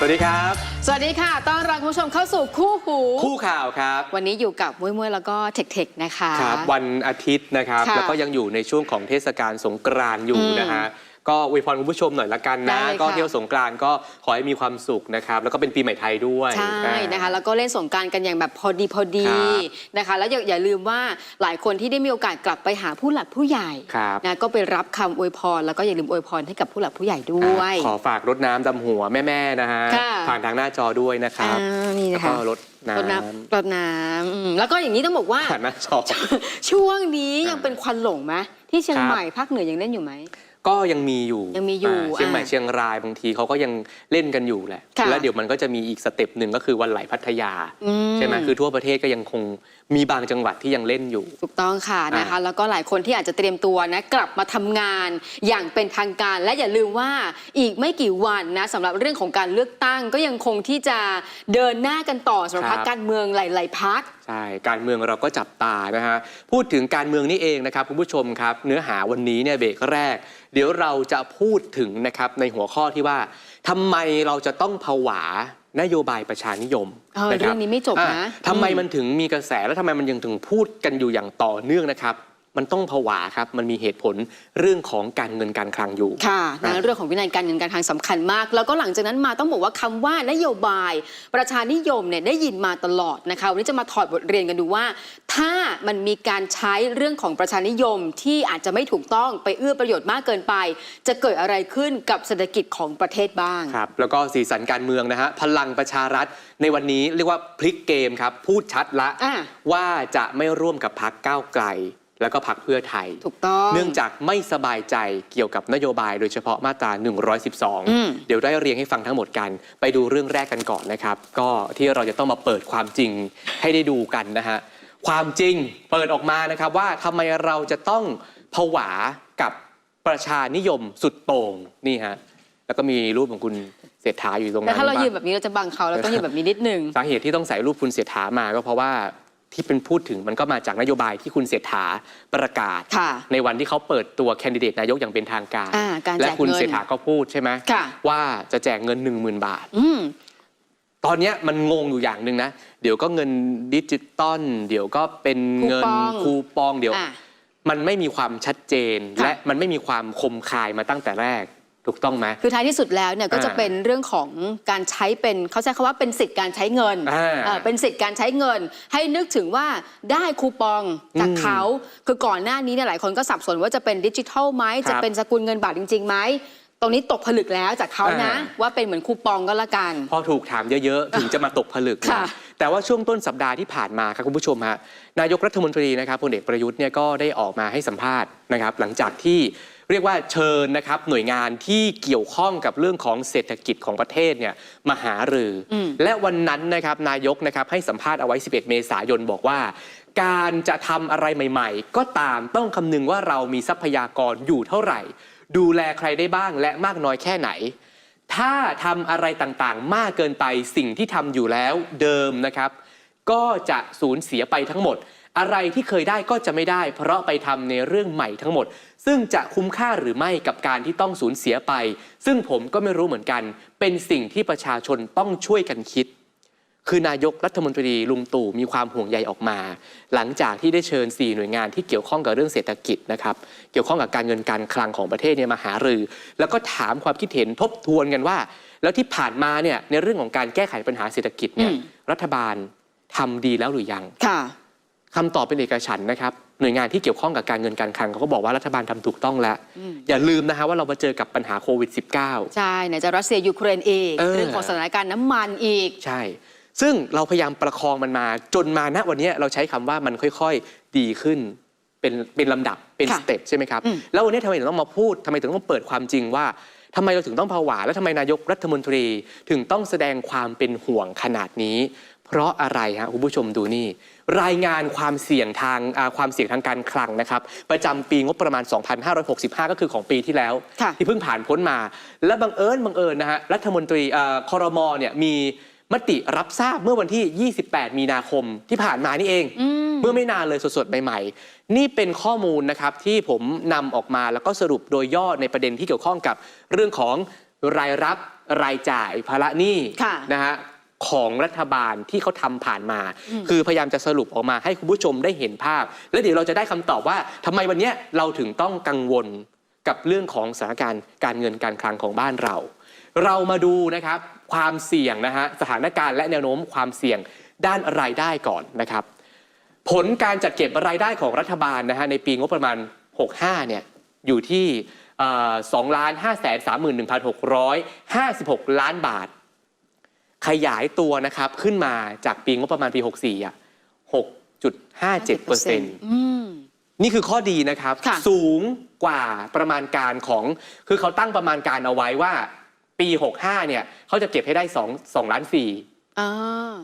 สวัสดีครับ สวัสดีค่ะ ต้อนรับคุณผู้ชมเข้าสู่คู่หู คู่ข่าวครับ วันนี้อยู่กับมวยมวยแล้วก็เทคเทคนะคะ ครับ วันอาทิตย์นะครับค่ะแล้วก็ยังอยู่ในช่วงของเทศกาลสงกรานต์อยู่อืมนะฮะ ก็อวยพรคุณผู้ชมหน่อยละกันได้นะเลยค่ะก็เที่ยวสงกรานต์ก็ขอให้มีความสุขนะครับ แล้วก็เป็นปีใหม่ไทยด้วย ใช่อ่านะคะแล้วก็เล่นสงกรารกันอย่างแบบพอดีพอดีครับนะคะ แล้วอย่าอย่าลืมว่าหลายคนที่ได้มีโอกาสกลับไปหาผู้หลักผู้ใหญ่ครับ นะก็ไปรับคำอวยพร แล้วก็อย่าลืมอวยพรให้กับผู้หลักผู้ใหญ่ด้วยอะขอฝากรดน้ำดำหัวแม่ๆนะฮะค่ะ ผ่านทางหน้าจอด้วยนะครับอ่านี่แล้วนะคะก็รดน้รดน้ำรดน้ำอืมแล้วก็อย่างนี้ต้องบอกว่าำผ่านหน้าจอ ช่วงนี้ยังอ่าเป็นควันหลงไหมที่เชียงครับ ใหม่ภาคเหนือยังเล่นอยู่ไหม ก็ยังมีอยู่ยังมีอยู่าเชียงใหม่อ่าเชียงรายบางทีเขาก็ยังเล่นกันอยู่แหละ ค่ะแล้วเดี๋ยวมันก็จะมีอีกสเต็ปหนึ่งก็คือวันไหลพัทยา อืใช่ไหมคือทั่วประเทศก็ยังคง มีบางจังหวัดที่ยังเล่นอยู่ ถูกต้องค่ะนะคะอ่าแล้วก็หลายคนที่อาจจะเตรียมตัวนะกลับมาทำงานอย่างเป็นทางการ และอย่าลืมว่าอีกไม่กี่วันนะสำหรับเรื่องของการเลือกตั้ง ก็ยังคงที่จะเดินหน้ากันต่อสำหรับ พรรคการเมืองหลาย ๆพัก ใช่ การเมืองเราก็จับตานะฮะ พูดถึงการเมืองนี่เองนะครับคุณผู้ชมครับ เนื้อหาวันนี้เนี่ยเบรกแรก เดี๋ยวเราจะพูดถึงนะครับในหัวข้อที่ว่าทำไมเราจะต้องผวา นโยบายประชานิยมเออนะคบเรื่องนี้ไม่จบนะอ่ทำไมอืมมันถึงมีกระแสแล้วทำไมมันยังถึงพูดกันอยู่อย่างต่อเนื่องนะครับ มันต้องผวาครับ มันมีเหตุผลเรื่องของการเงินการคลังอยู่ ค่ะนะอ่าเรื่องของวินัยการเงินการคลังสำคัญมาก แล้วก็หลังจากนั้นมาต้องบอกว่าคำว่านโยบาย ประชานิยมเนี่ยได้ยินมาตลอดนะคะวันนี้จะมาถอดบทเรียนกันดูว่า ถ้ามันมีการใช้เรื่องของประชานิยมที่อาจจะไม่ถูกต้องไปเอื้อประโยชน์มากเกินไป จะเกิดอะไรขึ้นกับเศรษฐกิจของประเทศบ้างครับแล้วก็สีสันการเมืองนะฮะพลังประชารัฐในวันนี้เรียกว่าพลิกเกมครับพูดชัดละอะว่าจะไม่ร่วมกับพักก้าวไกล แล้วก็พักเพื่อไทย ถูกต้อง เนื่องจากไม่สบายใจเกี่ยวกับนโยบายโดยเฉพาะมาตราอืม112 เดี๋ยวได้เรียงให้ฟังทั้งหมดกัน ไปดูเรื่องแรกกันก่อนนะครับ ก็ที่เราจะต้องมาเปิดความจริงให้ได้ดูกันนะฮะ ความจริงเปิดออกมานะครับว่าทำไมเราจะต้องผวากับประชานิยมสุดโต่งนี่ฮะแล้วก็มีรูปของคุณเศรษฐาอยู่ตรงแต่นั้นถ้าเราบ้งยืนแบบนี้เราจะบังเขาเราต้องยืนแบบนี้นิดนึงสาเหตุที่ต้องใส่รูปคุณเศรษฐามาก็เพราะว่า ที่เป็นพูดถึงมันก็มาจากนโยบายที่คุณเศรษฐาประกาศ ค่ะในวันที่เขาเปิดตัวแคนดิเดตนายกอย่างเป็นทางการ อ่าการแจกและคุณเงินเศรษฐาก็พูดใช่ไหมค่ะ ว่าจะแจกเงิน 1 0,000 บาท อืม ตอนเนี้ยมันงงอยู่อย่างหนึ่งนะ เดี๋ยวก็เงินดิจิตอลเดี๋ยวก็เป็นเงินคูปอง คูปองเดี๋ยว อะ มันไม่มีความชัดเจน ค่ะ และมันไม่มีความคมคายมาตั้งแต่แรก ถูกต้องไหมคือท้ายที่สุดแล้วเนี่ยก็จะอ่าเป็นเรื่องของการใช้เป็นเขาใช้คำว่าเป็นสิทธิ์การใช้เงินอ่าเอ่อเป็นสิทธิ์การใช้เงิน ให้นึกถึงว่าได้คูปองจากอืมเขาคือก่อนหน้านี้เนี่ยหลายคนก็สับสนว่าจะเป็นดิจิทัลไหมครับจะเป็นสกุลเงินบาทจริงๆไหมตรงนี้ตกผลึกแล้วจากเขานะอ่าว่าเป็นเหมือนคูปองก็แล้วกัน พอถูกถามเยอะๆ ถึงจะมาตกผลึกนะค่ะแต่ว่าช่วงต้นสัปดาห์ที่ผ่านมาครับคุณผู้ชมฮะนายกรัฐมนตรีนะครับพลเอกประยุทธ์เนี่ยก็ได้ออกมาให้สัมภาษณ์นะครับ หลังจากที่ เรียกว่าเชิญนะครับหน่วยงานที่เกี่ยวข้องกับเรื่องของเศรษฐกิจของประเทศเนี่ยมาหารืออมและวันนั้นนะครับนายกนะครับให้สัมภาษณ์เอาไว้ 11 เมษายนบอกว่า การจะทำอะไรใหม่ ๆ ก็ตามต้องคำนึงว่าเรามีทรัพยากรอยู่เท่าไหร่ ดูแลใครได้บ้างและมากน้อยแค่ไหนถ้าทำอะไรต่างๆ มากเกินไปสิ่งที่ทำอยู่แล้วเดิมนะครับ ก็จะสูญเสียไปทั้งหมด อะไรที่เคยได้ก็จะไม่ได้ เพราะไปทำในเรื่องใหม่ทั้งหมด ซึ่งจะคุ้มค่าหรือไม่กับการที่ต้องสูญเสียไป ซึ่งผมก็ไม่รู้เหมือนกัน เป็นสิ่งที่ประชาชนต้องช่วยกันคิด คือนายกรัฐมนตรีลุงตู่มีความห่วงใยออกมา หลังจากที่ได้เชิญ 4 หน่วยงานที่เกี่ยวข้องกับเรื่องเศรษฐกิจนะครับเกี่ยวข้องกับการเงินการคลังของประเทศเนี่ยมาหารือ แล้วก็ถามความคิดเห็นทบทวนกันว่า แล้วที่ผ่านมาเนี่ยในเรื่องของการแก้ไขปัญหาเศรษฐกิจเนี่ยอืมรัฐบาลทำดีแล้วหรือยังค่ะ คำตอบเป็นเอกฉันท์นะครับหน่วยงานที่เกี่ยวข้องกับการเงินการคลังเขาก็บอกว่ารัฐบาลทำถูกต้องแล้วอืมอย่าลืมนะฮะว่าเรามาเจอกับปัญหาโควิด -19 ใช่ไหนจะรัสเซียยูเครนอีกเออเรื่องของสถานการณ์น้ำมันอีก ใช่ ซึ่งเราพยายามประคองมันมาจนมาณวันนี้เราใช้คำว่ามันค่อยๆดีขึ้นเป็นเป็นลำดับเป็นค่ะสเต็ปใช่ไหมครับอืมแล้ววันนี้ทำไมถึงต้องมาพูดทำไมถึงต้องเปิดความจริงว่าทำไมเราถึงต้องผวา และทำไมนายกรัฐมนตรีถึงต้องแสดงความเป็นห่วงขนาดนี้ เพราะอะไรฮะคุณผู้ชมดูนี่ รายงานความเสี่ยงทางอ่าความเสี่ยงทางการคลังนะครับ ประจำปีงบประมาณ 2565 ก็คือของปีที่แล้วค่ะที่เพิ่งผ่านพ้นมา และบังเอิญบังเอิญนะฮะรัฐมนตรีเอ่อคอรมอเนี่ยมีมติรับทราบเมื่อวันที่ 28 มีนาคมที่ผ่านมานี่เองอืมเมื่อไม่นานเลยสดๆ ใหม่ๆ นี่เป็นข้อมูลนะครับที่ผมนำออกมาแล้วก็สรุปโดยย่อในประเด็นที่เกี่ยวข้องกับเรื่องของรายรับรายจ่ายภาระหนี้ค่ะนะฮะ ของรัฐบาลที่เขาทำผ่านมาอืมคือพยายามจะสรุปออกมาให้คุณผู้ชมได้เห็นภาพ แล้วเดี๋ยวเราจะได้คำตอบว่าทำไมวันเนี้ยเราถึงต้องกังวลกับเรื่องของสถานการณ์การเงินการคลังของบ้านเรา เรามาดูนะครับความเสี่ยงนะฮะสถานการณ์และแนวโน้มความเสี่ยงด้านรายได้ก่อนนะครับ ผลการจัดเก็บรายได้ของรัฐบาลนะฮะในปีงบประมาณ 65 เนี่ยอยู่ที่สองล้านห้าแสนสามหมื่นหนึ่งพันหกร้อยห้าสิบหกล้านบาท ขยายตัวนะครับขึ้นมาจากปีงบประมาณปี 64อะ6.57เปอร์เซ็นต์อืมนี่คือข้อดีนะครับค่ะสูงกว่าประมาณการของ คือเขาตั้งประมาณการเอาไว้ว่า ปี 65 เนี่ยเขาจะเก็บให้ได้2 2ล้าน4อ่า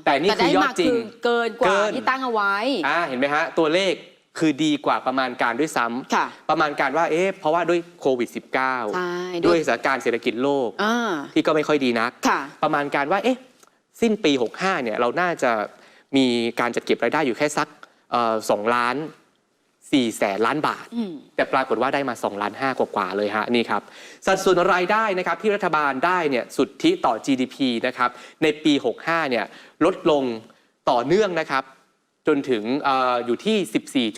แต่นี่คือยอดได้มาจริงเกินกว่าเกินที่ตั้งเอาไว้อ่าเห็นไหมฮะตัวเลข คือดีกว่าประมาณการด้วยซ้ำค่ะประมาณการว่าเอ๊ะเพราะว่าด้วยโควิด ใช่ -19 ด้วยสถานการณ์เศรษฐกิจโลกอ่าที่ก็ไม่ค่อยดีนัก ค่ะ ประมาณการว่าเอ๊ะสิ้นปี 65เนี่ยเราน่าจะมีการจัดเก็บรายได้อยู่แค่สักสองล้านสี่แสนล้านบาท อืม แต่ปรากฏว่าได้มา2ล้าน5กว่าๆเลยฮะนี่ครับ สัดส่วนรายได้นะครับที่รัฐบาลได้เนี่ยสุทธิต่อ GDP นะครับในปี 65เนี่ยลดลงต่อเนื่องนะครับ จนถึงเอออยู่ที่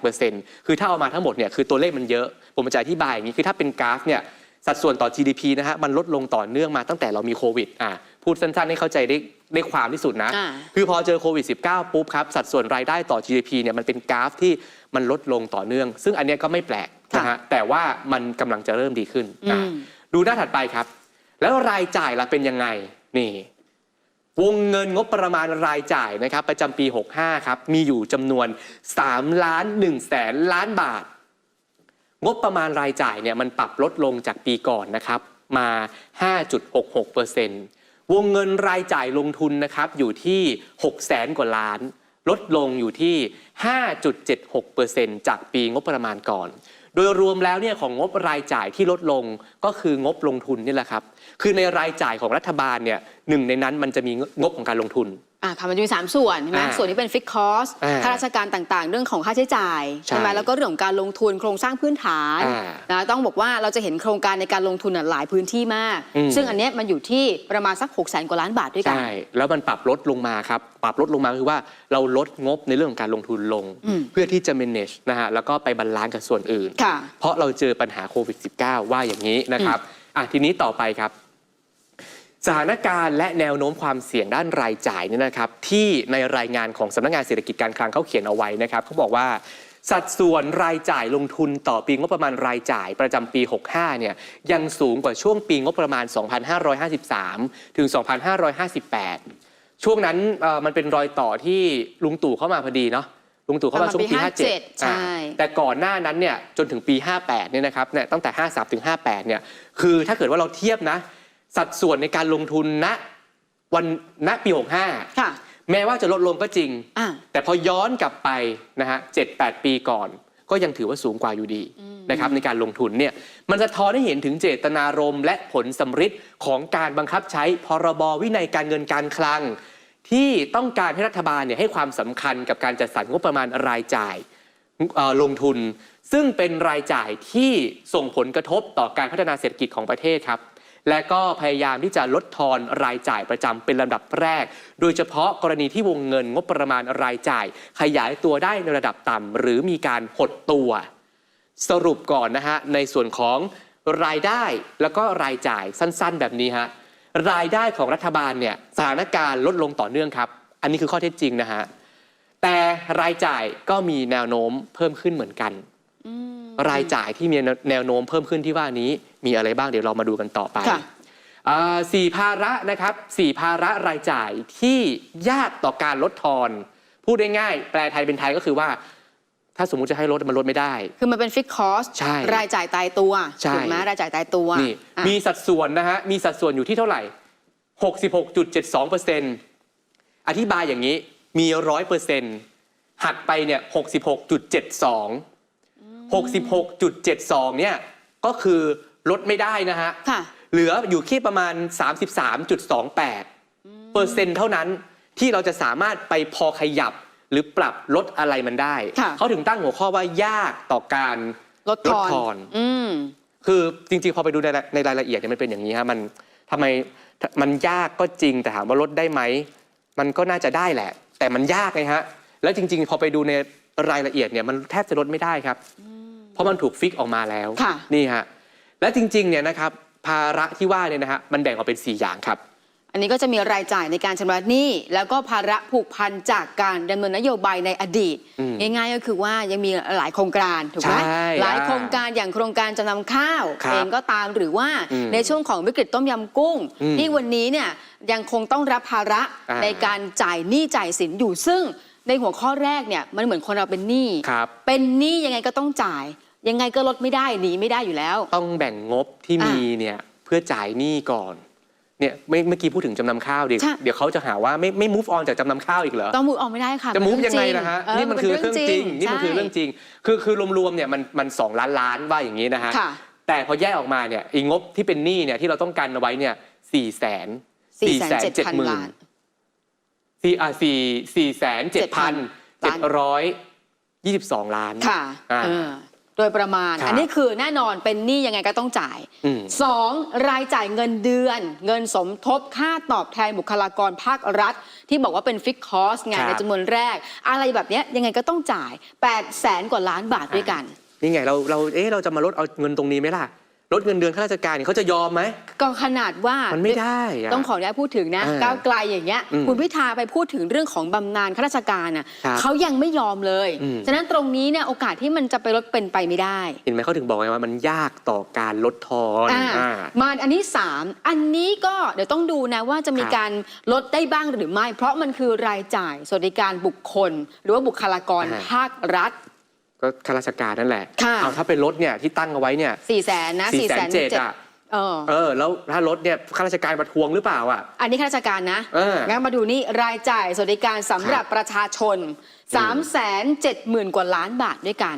14.58%คือถ้าเอามาทั้งหมดเนี่ยคือตัวเลขมันเยอะ ผมจะอธิบายอย่างนี้คือถ้าเป็นกราฟเนี่ยสัดส่วนต่อ GDP นะฮะมันลดลงต่อเนื่องมาตั้งแต่เรามีโควิดอะพูดสั้นๆ ให้เข้าใจได้ได้ความที่สุดนะอ่าคือพอเจอโควิด -19 ปุ๊บครับ สัดส่วนรายได้ต่อ GDP เนี่ยมันเป็นกราฟที่มันลดลงต่อเนื่อง ซึ่งอันเนี้ยก็ไม่แปลกนะฮะแต่ว่ามันกำลังจะเริ่มดีขึ้นอืมอะดูหน้าถัดไปครับ แล้วรายจ่ายล่ะเป็นยังไงนี่ วงเงินงบประมาณรายจ่ายนะครับประจำปี 65 ครับ มีอยู่จำนวน3ล้าน1แสนล้านบาท งบประมาณรายจ่ายเนี่ยมันปรับลดลงจากปีก่อนนะครับมา 5.66%วงเงินรายจ่ายลงทุนนะครับอยู่ที่6แสนกว่าล้าน ลดลงอยู่ที่ 5.76%จากปีงบประมาณก่อน โดยรวมแล้วเนี่ยของงบรายจ่ายที่ลดลงก็คืองบลงทุนนี่แหละครับ คือในรายจ่ายของรัฐบาลเนี่ยหนึ่งในนั้นมันจะมีงบของการลงทุน อ่าค่ะมันจะมีสามส่วนใช่ไหมอ่าส่วนที่เป็นฟิกคอสอ่าข้าราชการต่างๆ เรื่องของค่าใช้จ่ายใช่ใช่ไหมแล้วก็เรื่องของการลงทุนโครงสร้างพื้นฐานอ่านะต้องบอกว่าเราจะเห็นโครงการในการลงทุนน่ะหลายพื้นที่มาก อืม ซึ่งอันเนี้ยมันอยู่ที่ประมาณสัก6 0แสนกว่าล้านบาทด้วยกัน ใช่ แล้วมันปรับลดลงมาครับ ปรับลดลงมาคือว่าเราลดงบในเรื่องของการลงทุนลง อืมเพื่อที่จะ manage นะฮะแล้วก็ไปบรรลานซ์กับส่วนอื่น ค่ะเพราะเราเจอปัญหาโควิด -19 ว่าอย่างนี้นะครับอะทีนี้ต่อไปครับ สถานการณ์และแนวโน้มความเสี่ยงด้านรายจ่ายเนี่ยนะครับ ที่ในรายงานของสำนักงานเศรษฐกิจการคลังเขาเขียนเอาไว้นะครับเขาบอกว่าสัดส่วนรายจ่ายลงทุนต่อปีงบประมาณรายจ่ายประจำปี 65 เนี่ยยังสูงกว่าช่วงปีงบประมาณ 2553 ถึง 2558 ช่วงนั้นเอ่อมันเป็นรอยต่อที่ลุงตู่เข้ามาพอดีเนาะลุงตู่เข้ามาช่วงปีประมาณปี57 57ใช่อ่าแต่ก่อนหน้านั้นเนี่ยจนถึงปี 58 เนี่ยนะครับเนี่ยตั้งแต่ 53 ถึง 58 เนี่ยคือถ้าเกิดว่าเราเทียบนะ สัดส่วนในการลงทุนณวันณปี 65 ค่ะ แม้ว่าจะลดลงก็จริง อ่า แต่พอย้อนกลับไปนะฮะ7-8ปีก่อน ก็ยังถือว่าสูงกว่าอยู่ดีนะครับในการลงทุนเนี่ยมันสะท้อนให้เห็นถึงเจตนารมณ์และผลสำฤทธิ์ของการบังคับใช้พรบวินัยการเงินการคลัง ที่ต้องการให้รัฐบาลเนี่ยให้ความสำคัญกับการจัดสรรงบประมาณรายจ่ายเอ่อลงทุน ซึ่งเป็นรายจ่ายที่ส่งผลกระทบต่อการพัฒนาเศรษฐกิจของประเทศครับ และก็พยายามที่จะลดทอนรายจ่ายประจำเป็นลำดับแรก โดยเฉพาะกรณีที่วงเงินงบประมาณรายจ่าย ขยายตัวได้ในระดับต่ำหรือมีการหดตัว สรุปก่อนนะฮะในส่วนของรายได้แล้วก็รายจ่ายสั้นๆ แบบนี้ฮะรายได้ของรัฐบาลเนี่ยสถานการณ์ลดลงต่อเนื่องครับ อันนี้คือข้อเท็จจริงนะฮะแต่รายจ่ายก็มีแนวโน้มเพิ่มขึ้นเหมือนกัน รายจ่ายที่มีแนวโน้มเพิ่มขึ้นที่ว่านี้มีอะไรบ้างเดี๋ยวเรามาดูกันต่อไปค่ะอ่าสี่ภาระนะครับสี่ภาระรายจ่ายที่ยากต่อการลดทอน พูดง่ายๆแปลไทยเป็นไทยก็คือว่า ถ้าสมมุติจะให้ลดมันลดไม่ได้ คือมันเป็นฟิกคอสใช่รายจ่ายตายตัวใช่ถูกไหมรายจ่ายตายตัวนี่อะมีสัดส่วนนะฮะมีสัดส่วนอยู่ที่เท่าไหร่ 66.72%อธิบายอย่างนี้มีร้อยเปอร์เซ็นต์หักไปเนี่ย66.72 66.72 เนี่ยก็คือลดไม่ได้นะฮะ ค่ะ เหลืออยู่ที่ประมาณ 33.28 เปอร์เซ็นต์เท่านั้นที่เราจะสามารถไปพอขยับหรือปรับลดอะไรมันได้ ค่ะ เขาถึงตั้งหัวข้อว่ายากต่อการลดทอนลดทอนอืม คือจริงๆ พอไปดูในในรายละเอียดเนี่ยมันเป็นอย่างนี้ฮะมันทำไมมันยากก็จริงแต่ถามว่าลดได้ไหม มันก็น่าจะได้แหละ แต่มันยากไงฮะ แล้วจริงๆ พอไปดูในรายละเอียดเนี่ยมันแทบจะลดไม่ได้ครับ เพราะมันถูกฟิกออกมาแล้วค่ะนี่ฮะและจริงๆเนี่ยนะครับภาระที่ว่าเนี่ยนะฮะมันแบ่งออกเป็น 4 อย่างครับ อันนี้ก็จะมีรายจ่ายในการชำระหนี้ แล้วก็ภาระผูกพันจากการดำเนินนโยบายในอดีตอืมง่ายๆก็คือว่ายังมีหลายโครงการถูกไหมใช่หลายอ่าโครงการอย่างโครงการจำนำข้าวครับเองก็ตามหรือว่าอืมในช่วงของวิกฤตต้มยำกุ้งอืมที่วันนี้เนี่ยยังคงต้องรับภาระอ่าในการจ่ายหนี้จ่ายสินอยู่ซึ่งในหัวข้อแรกเนี่ยมันเหมือนคนเราเป็นหนี้ครับเป็นหนี้ยังไงก็ต้องจ่าย ยังไงก็ลดไม่ได้หนีไม่ได้อยู่แล้ว ต้องแบ่งงบที่อะมีเนี่ยเพื่อจ่ายหนี้ก่อนเนี่ยเมื่อเมื่อกี้พูดถึงจำนำข้าวดิใช่ เดี๋ยวเขาจะหาว่าไม่ไม่ move on จากจำนำข้าวอีกเหรอ ต้องมูฟออกไม่ได้ค่ะจะมูฟเป็ยังไงเรื่อนะฮะจรินี่มันคือเรื่องจริงนี่มันคือใช่เรื่องจริง คือคือรวมๆเนี่ยมันมันสองล้านล้านว่าอย่างนี้นะฮะค่ะ แต่พอแยกออกมาเนี่ยอีงบที่เป็นหนี้เนี่ยที่เราต้องการเอาไว้เนี่ยสี่แสนสี่แสนเจ็ดพันล้าน สี่อ่าสี่สี่แสนเจ็ดพันเจ็ดล้านร้อยยี่สิบสองล้านค่ะอ่า เออ โดยประมาณ ครับอันนี้คือแน่นอนเป็นหนี้ยังไงก็ต้องจ่ายอืม สองรายจ่ายเงินเดือน เงินสมทบค่าตอบแทนบุคลากรภาครัฐ ที่บอกว่าเป็นฟิกคอสไงครับ ในจำนวนแรก อะไรแบบเนี้ยยังไงก็ต้องจ่าย8 0 0แสนกว่าล้านบาทด้วยกัน นี่ไงเราเราเอ๊ะเราจะมาลดเอาเงินตรงนี้ไหมล่ะ ลดเงินเดือนข้าราชการเนี่ยเขาจะยอมไหม ก็ขนาดว่ามันไม่ได้อะ ต้องขออนุญาตพูดถึงนะ อ่าก้าวไกลอย่างเงี้ยอืมคุณพิธาไปพูดถึงเรื่องของบำนาญข้าราชการน่ะครับเขายังไม่ยอมเลย อืม ฉะนั้นตรงนี้เนี่ยโอกาสที่มันจะไปลดเป็นไปไม่ได้เห็นไหมเขาถึงบอกไงว่ามันยากต่อการลดทอนอ่าอ่า มาอันนี้ 3 อันนี้ก็เดี๋ยวต้องดูนะว่าจะมีครับ การลดได้บ้างหรือไม่ เพราะมันคือรายจ่ายสวัสดิการบุคคล หรือว่าบุคลากรอ่าภาครัฐ ก็ข้าราชการนั่นแหละค่ะ เอาถ้าเป็นรถเนี่ยที่ตั้งเอาไว้เนี่ย4 0 0แสนนะสี่4แสแสนนเจ็ดเจ็ดอะเออ เออแล้วถ้ารถเนี่ยข้าราชการมาทวงหรือเปล่าอะ อันนี้ข้าราชการนะ เอองั้นมาดูนี่รายจ่ายสวัสดิการสำหรับประชาชน 3 7 0 0 0 0 กว่าล้านบาทด้วยกัน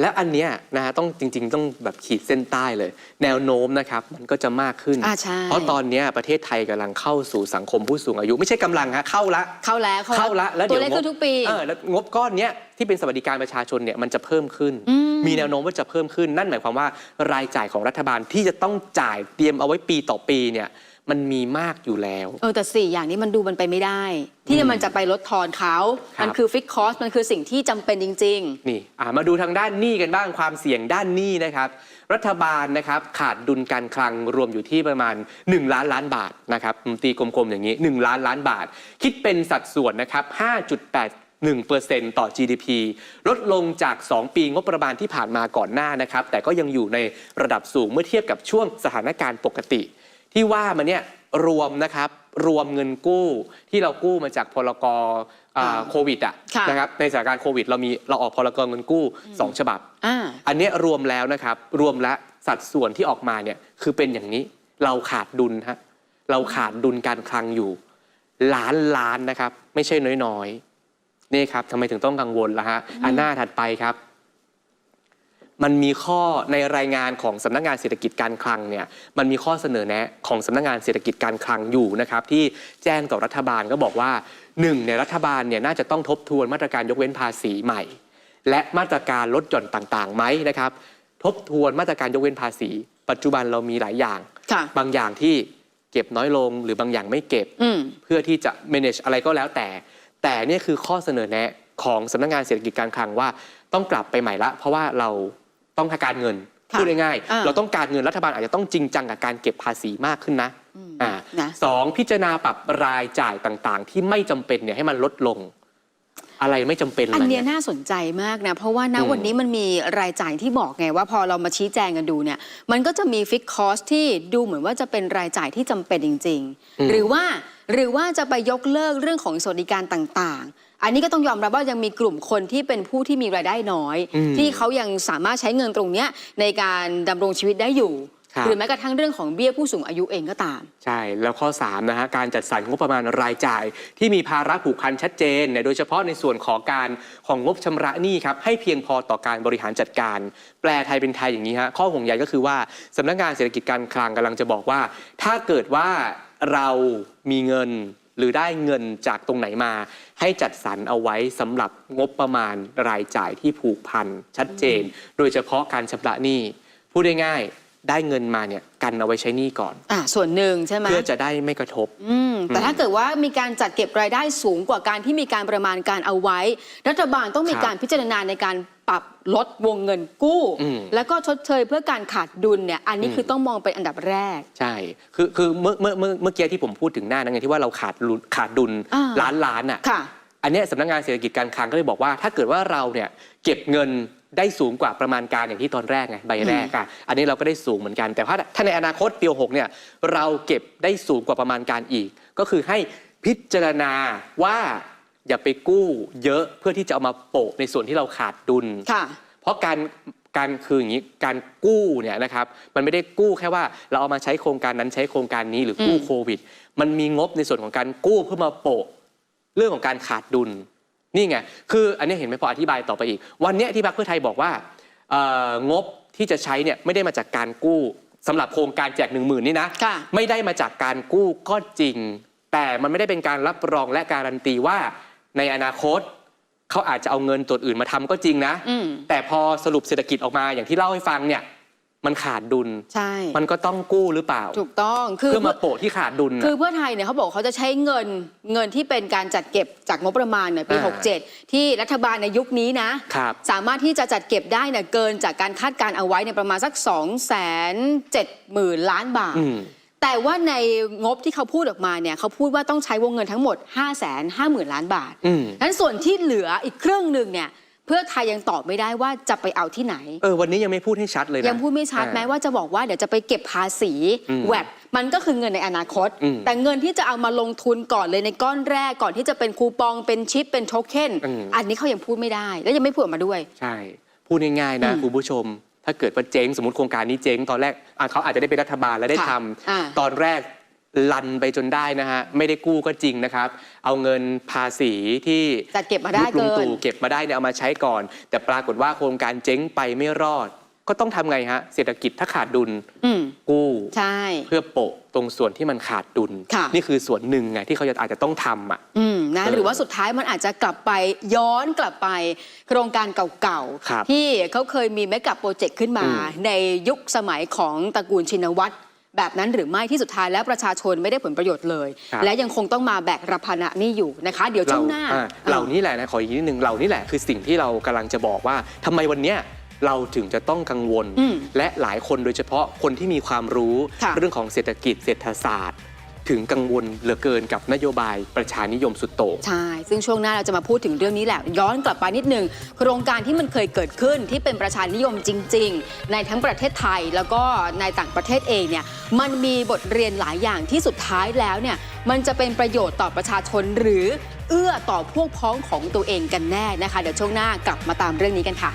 และอันเนี้ยนะฮะต้องจริง ๆ ต้องแบบขีดเส้นใต้เลย แนวโน้มนะครับมันก็จะมากขึ้น อ่าใช่ เพราะตอนเนี้ยประเทศไทยกำลังเข้าสู่สังคมผู้สูงอายุ ไม่ใช่กำลังฮะเข้าละ เข้าแล้วเข้าละแล้วตัเดี๋วยวเลขงขึ้บนทุกปี เออแล้วงบก้อนเนี้ยที่เป็นสวัสดิการประชาชนเนี่ยมันจะเพิ่มขึ้นอืมมีแนวโน้มว่าจะเพิ่มขึ้น นั่นหมายความว่ารายจ่ายของรัฐบาลที่จะต้องจ่ายเตรียมเอาไว้ปีต่อปีเนี่ย มันมีมากอยู่แล้ว เออแต่สี่อย่างนี้มันดูมันไปไม่ได้ ที่มันจะไปลดทอนเขา ครับ มันคือฟิกคอสมันคือสิ่งที่จำเป็นจริงๆนี่อ่ามาดูทางด้านหนี้กันบ้างความเสี่ยงด้านหนี้นะครับ รัฐบาลนะครับขาดดุลการคลังรวมอยู่ที่ประมาณ 1 ล้านล้านบาทนะครับผมตีกลมๆอย่างนี้ 1 ล้านล้านบาท คิดเป็นสัดส่วนนะครับ 5.81%ต่อ GDP ลดลงจาก 2 ปีงบประมาณที่ผ่านมาก่อนหน้านะครับ แต่ก็ยังอยู่ในระดับสูงเมื่อเทียบกับช่วงสถานการณ์ปกติ ที่ว่ามาเนี่ยรวมนะครับรวมเงินกู้ที่เรากู้มาจากพลกอ่าอ่าโควิดอะค่ะนะครับในสถานการณ์โควิด เรามีเราออกพลกรเงินกู้ 2 ฉบับ อ่า อันเนี้ยรวมแล้วนะครับรวมและสัดส่วนที่ออกมาเนี่ยคือเป็นอย่างนี้เราขาดดุลฮะเราขาดดุลการคลังอยู่ ล้านล้านนะครับ ไม่ใช่น้อยๆนี่ครับทำไมถึงต้องกังวลล่ะฮะอันหน้าถัดไปครับ มันมีข้อในรายงานของสำนักงานเศรษฐกิจการคลังเนี่ยมันมีข้อเสนอแนะของสำนักงานเศรษฐกิจการคลังอยู่นะครับที่แจ้งกับรัฐบาลก็บอกว่าหนึ่งเนี่ยรัฐบาลเนี่ยน่าจะต้องทบทวนมาตรการยกเว้นภาษีใหม่ และมาตรการลดหย่อนต่างๆไหมนะครับทบทวนมาตรการยกเว้นภาษี ปัจจุบันเรามีหลายอย่างค่ะบางอย่างที่เก็บน้อยลงหรือบางอย่างไม่เก็บอืมเพื่อที่จะ manage อะไรก็แล้วแต่ แต่เนี่ยคือข้อเสนอแนะของสำนักงานเศรษฐกิจการคลังว่าต้องกลับไปใหม่ละ เพราะว่าเรา ต้องการเงินค่ะพูดง่ายอ่าๆเราต้องการเงินรัฐบาลอาจจะต้องจริงจังกับการเก็บภาษีมากขึ้นนะอ่านะสองพิจารณาปรับรายจ่ายต่าง ๆ ที่ไม่จำเป็นเนี่ยให้มันลดลง อะไรไม่จำเป็นอันล่ะเนี้ยเนี่ย น่าสนใจมากนะ เพราะว่าณอืมวันนี้มันมีรายจ่ายที่บอกไงว่าพอเรามาชี้แจงกันดูเนี่ย มันก็จะมีฟิกคอสที่ดูเหมือนว่าจะเป็นรายจ่ายที่จำเป็นจริง อืม ๆ หรือว่าหรือว่าจะไปยกเลิกเรื่องของสวัสดิการต่างๆ อันนี้ก็ต้องยอมรับว่ายังมีกลุ่มคนที่เป็นผู้ที่มีรายได้น้อยอืมที่เขายังสามารถใช้เงินตรงเนี้ยในการดำรงชีวิตได้อยู่ครับ หรือแม้กระทั่งเรื่องของเบี้ยผู้สูงอายุเองก็ตาม ใช่ แล้วข้อ3นะฮะการจัดสรรงบประมาณรายจ่าย ที่มีภาระผูกพันชัดเจนเนี่ยโดยเฉพาะในส่วนของการของงบชำระหนี้ครับให้เพียงพอต่อการบริหารจัดการ แปลไทยเป็นไทยอย่างนี้ฮะข้อห่วงใยก็คือว่าสำนักงานเศรษฐกิจการคลังกำลังจะบอกว่า ถ้าเกิดว่าเรามีเงินหรือได้เงินจากตรงไหนมา ให้จัดสรรเอาไว้สำหรับงบประมาณรายจ่ายที่ผูกพันชัดเจน โดยเฉพาะการชำระหนี้พูดง่ายๆ ได้เงินมาเนี่ยกันเอาไว้ใช้หนี้ก่อน อ่าส่วนหนึ่งใช่ไหมเพื่อจะได้ไม่กระทบ อืมแต่ถ้าเกิดว่ามีการจัดเก็บรายได้สูงกว่าการที่มีการประมาณการเอาไว้ รัฐบาลต้องมีครับการพิจารณาในการปรับลดวงเงินกู้ อืม แล้วก็ชดเชยเพื่อการขาดดุลเนี่ย อันนี้อืมคือต้องมองเป็นอันดับแรก ใช่ คือคือเมื่อเมื่อเมื่อเมื่อกี้ที่ผมพูดถึงหน้านั้นไงที่ว่าเราขาดดุลขาดดุลอ่า ล้านล้านอะ ค่ะ อันเนี้ยสำนักงานเศรษฐกิจการคลังก็เลยบอกว่า ถ้าเกิดว่าเราเนี่ยเก็บเงิน ได้สูงกว่าประมาณการอย่างที่ตอนแรกไงใบแรกอะอันนี้เราก็ได้สูงเหมือนกัน แต่ว่าถ้าในอนาคตปีหกเนี่ยเราเก็บได้สูงกว่าประมาณการอีก ก็คือให้พิจารณาว่าอย่าไปกู้เยอะเพื่อที่จะเอามาโปะในส่วนที่เราขาดดุล ค่ะ เพราะการการคืออย่างนี้การกู้เนี่ยนะครับมันไม่ได้กู้แค่ว่าเราเอามาใช้โครงการนั้นใช้โครงการนี้หรือกู้อืมโควิด มันมีงบในส่วนของการกู้เพื่อมาโปะเรื่องของการขาดดุล นี่ไง คืออันนี้เห็นไหมพออธิบายต่อไปอีก วันเนี้ยที่พรรคเพื่อไทยบอกว่าเอ่องบที่จะใช้เนี่ยไม่ได้มาจากการกู้สำหรับโครงการแจกหนึ่งหมื่นนี่นะค่ะไม่ได้มาจากการกู้ก็จริง แต่มันไม่ได้เป็นการรับรองและการันตีว่าในอนาคตเขาอาจจะเอาเงินตัวอื่นมาทำก็จริงนะอืมแต่พอสรุปเศรษฐกิจออกมาอย่างที่เล่าให้ฟังเนี่ย มันขาดดุล ใช่ มันก็ต้องกู้หรือเปล่า ถูกต้องคือเพื่อมาโปะที่ขาดดุลน่ะ คือเพื่อไทยเนี่ยเขาบอกเขาจะใช้เงินเงินที่เป็นการจัดเก็บจากงบประมาณเนี่ยปี อ่า67 ที่รัฐบาลในยุคนี้นะครับ สามารถที่จะจัดเก็บได้เนี่ยเกินจากการคาดการณ์เอาไว้เนี่ยประมาณสัก 2 7 0 0 0 0 ล้านบาท อืม แต่ว่าในงบที่เขาพูดออกมาเนี่ยเขาพูดว่าต้องใช้วงเงินทั้งหมด 5 5 0 0 0 0 ล้านบาทอืม นั้นส่วนที่เหลืออีกครึ่งหนึ่งเนี่ย เพื่อไทยยังตอบไม่ได้ว่าจะไปเอาที่ไหน เออวันนี้ยังไม่พูดให้ชัดเลยนะยังพูดไม่ชัดอ่าแม้ว่าจะบอกว่าเดี๋ยวจะไปเก็บภาษีอืมแวดมันก็คือเงินในอนาคตอืมแต่เงินที่จะเอามาลงทุนก่อนเลยในก้อนแรกก่อนที่จะเป็นคูปองเป็นชิปเป็นโทเค็นอืมอันนี้เขายังพูดไม่ได้ แล้วยังไม่พูดออกมาด้วย ใช่ พูดง่ายๆนะอืมคุณผู้ชม ถ้าเกิดว่าเจ๊งสมมติโครงการนี้เจ๊งตอนแรกอะเขาอาจจะได้เป็นรัฐบาลแล้วได้ค่ะทอ่าำตอนแรก ลันไปจนได้นะฮะ ไม่ได้กู้ก็จริงนะครับ เอาเงินภาษีที่จัดเก็บมาได้ยุคลุงเกินตู่เก็บมาได้เนี่ยเอามาใช้ก่อน แต่ปรากฏว่าโครงการเจ๊งไปไม่รอด ก็ต้องทำไงฮะ เศรษฐกิจถ้าขาดดุลอืมกู้ใช่เพื่อโปะตรงส่วนที่มันขาดดุลค่ะนี่คือส่วนหนึ่งไงที่เขาจะอาจจะต้องทำอะอืมนะเออหรือว่าสุดท้ายมันอาจจะกลับไปย้อนกลับไป โครงการเก่าครับๆที่เขาเคยมีแมกับโปรเจกต์ขึ้นมาอืมในยุคสมัยของตระกูลชินวัตร แบบนั้นหรือไม่ที่สุดท้ายแล้วประชาชนไม่ได้ผลประโยชน์เลย ครับ และยังคงต้องมาแบกรับภาระหนี้อยู่นะคะ เดี๋ยวช่วงหน้า อะเหล่านี้แหละนะขออีกนิดนึงเหล่านี้แหละคือสิ่งที่เรากำลังจะบอกว่าทำไมวันเนี้ยเราถึงจะต้องกังวล อืมและหลายคนโดยเฉพาะคนที่มีความรู้ ค่ะเรื่องของเศรษฐกิจเศรษฐศาสตร์ ถึงกังวลเหลือเกินกับนโยบายประชานิยมสุดโต่ง ใช่ ซึ่งช่วงหน้าเราจะมาพูดถึงเรื่องนี้แหละ ย้อนกลับไปนิดหนึ่งโครงการที่มันเคยเกิดขึ้นที่เป็นประชานิยมจริง ๆ ในทั้งประเทศไทยแล้วก็ในต่างประเทศเองเนี่ยมันมีบทเรียนหลายอย่างที่สุดท้ายแล้วเนี่ยมันจะเป็นประโยชน์ต่อประชาชนหรือเอื้อต่อพวกพ้องของตัวเองกันแน่นะคะ เดี๋ยวช่วงหน้ากลับมาตามเรื่องนี้กันค่ะ